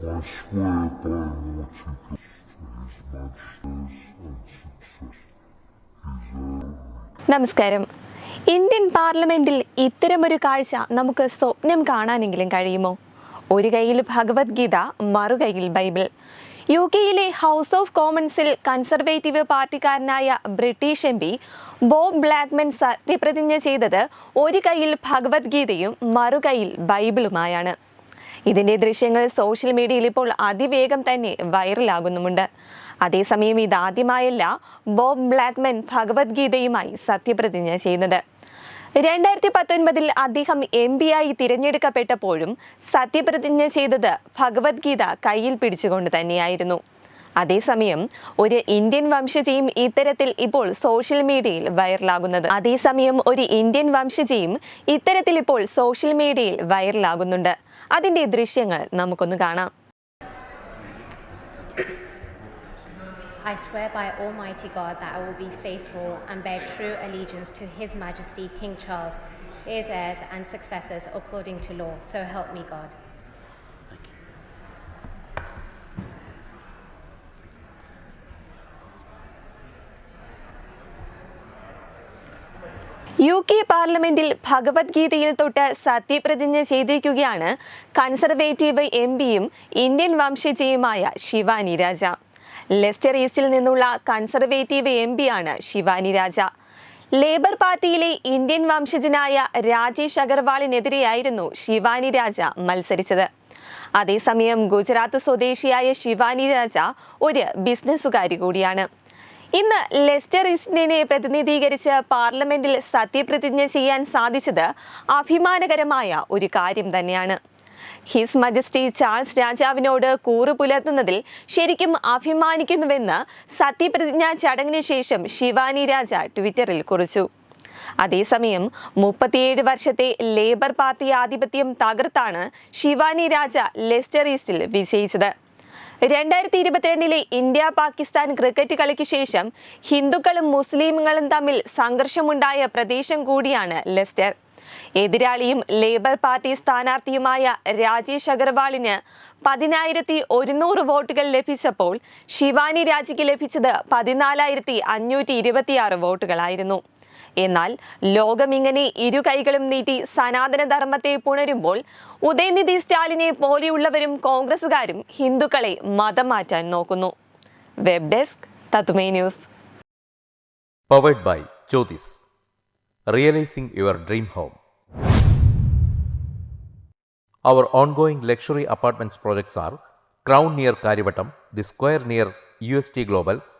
I swear by Almighty God to His and success, നമസ്കാരം. Indian പാർലമെന്റിൽ ഇത്തരമൊരു കാഴ്ച നമുക്ക് സ്വപ്നം കാണാനെങ്കിലും കഴിയുമോ? ഒരു കയ്യിൽ ഭഗവത്ഗീത മറുകൈയിൽ ബൈബിൾ. യു കെയിലെ ഹൗസ് ഓഫ് കോമൺസിൽ conservative പാർട്ടിക്കാരനായ British M P Bob Blackman സത്യപ്രതിജ്ഞ ചെയ്തത് ഒരു കൈയിൽ ഭഗവത്ഗീതയും മറുകൈയിൽ ബൈബിളുമായാണ്. ഇതിന്റെ ദൃശ്യങ്ങൾ സോഷ്യൽ മീഡിയയിൽ ഇപ്പോൾ അതിവേഗം തന്നെ വൈറലാകുന്നുമുണ്ട്. അതേസമയം ഇതാദ്യമായല്ല ബോബ് ബ്ലാക്ക്മൻ ഭഗവത്ഗീതയുമായി സത്യപ്രതിജ്ഞ ചെയ്യുന്നത്. രണ്ടായിരത്തി പത്തൊൻപതിൽ അദ്ദേഹം എം പി ആയി തിരഞ്ഞെടുക്കപ്പെട്ടപ്പോഴും സത്യപ്രതിജ്ഞ ചെയ്തത് ഭഗവത്ഗീത കയ്യിൽ പിടിച്ചുകൊണ്ട് തന്നെയായിരുന്നു. അതേസമയം ഒരു ഇന്ത്യൻ വംശജയും ഇത്തരത്തിൽ ഇപ്പോൾ സോഷ്യൽ മീഡിയയിൽ വൈറലാകുന്നത് അതേസമയം ഒരു ഇന്ത്യൻ വംശജയും ഇത്തരത്തിൽ ഇപ്പോൾ സോഷ്യൽ മീഡിയയിൽ വൈറലാകുന്നുണ്ട് അതിന്റെ ദൃശ്യങ്ങൾ നമുക്കൊന്ന് കാണാം I swear by Almighty God that I will be faithful and bear true allegiance to His Majesty King Charles, his heirs and successors according to law. So help me God. U K പാർലമെന്റിൽ ഭഗവത്ഗീതയിൽ തൊട്ട് സത്യപ്രതിജ്ഞ ചെയ്തിരിക്കുകയാണ് conservative M പിയും Indian വംശജയുമായ Shivani Raja. Leicester ഈസ്റ്റിൽ നിന്നുള്ള conservative M പിയാണ് ശിവാനി രാജ. ലേബർ പാർട്ടിയിലെ ഇന്ത്യൻ വംശജനായ രാജേഷ് അഗർവാളിനെതിരെയായിരുന്നു ശിവാനി രാജ മത്സരിച്ചത്. അതേസമയം ഗുജറാത്ത് സ്വദേശിയായ ശിവാനി രാജ ഒരു ബിസിനസ്സുകാരി കൂടിയാണ്. ഇന്ന് ലെസ്റ്റർ ഈസ്റ്റിനെ പ്രതിനിധീകരിച്ച് പാർലമെന്റിൽ സത്യപ്രതിജ്ഞ ചെയ്യാൻ സാധിച്ചത് അഭിമാനകരമായ ഒരു കാര്യം തന്നെയാണ്. ഹിസ് മജസ്റ്റി ചാൾസ് രാജാവിനോട് കൂറു പുലർത്തുന്നതിൽ ശരിക്കും അഭിമാനിക്കുന്നുവെന്ന് സത്യപ്രതിജ്ഞാ ചടങ്ങിന് ശേഷം ശിവാനി രാജ ട്വിറ്ററിൽ കുറിച്ചു. അതേസമയം മുപ്പത്തിയേഴ് വർഷത്തെ ലേബർ പാർട്ടി ആധിപത്യം തകർത്താണ് ശിവാനി രാജ ലെസ്റ്റർ ഈസ്റ്റിൽ വിജയിച്ചത്. രണ്ടായിരത്തി ഇരുപത്തിരണ്ടിലെ ഇന്ത്യ പാകിസ്ഥാൻ ക്രിക്കറ്റ് കളിക്ക് ശേഷം ഹിന്ദുക്കളും മുസ്ലിമുകളും തമ്മിൽ സംഘർഷമുണ്ടായ പ്രദേശം കൂടിയാണ് ലെസ്റ്റർ. എതിരാളിയും ലേബർ പാർട്ടി സ്ഥാനാർത്ഥിയുമായ രാജേഷ് അഗർവാളിന് പതിനായിരത്തി ഒരുന്നൂറ് വോട്ടുകൾ ലഭിച്ചപ്പോൾ ശിവാനി രാജിക്ക് ലഭിച്ചത് പതിനാലായിരത്തി അഞ്ഞൂറ്റി ഇരുപത്തിയാറ് വോട്ടുകളായിരുന്നു. എന്നാൽ ലോകമിങ്ങനെ ഇരു കൈകളും നീട്ടി സനാതന ധർമ്മത്തെ പുണരുമ്പോൾ ഉദയനിധി സ്റ്റാലിനെ പോലെയുള്ളവരും കോൺഗ്രസുകാരും ഹിന്ദുക്കളെ മതം മാറ്റാൻ നോക്കുന്നു. Web desk തത്തുമേ news. Luxury apartments projects R crown near Karyavattam the square near U S T Crown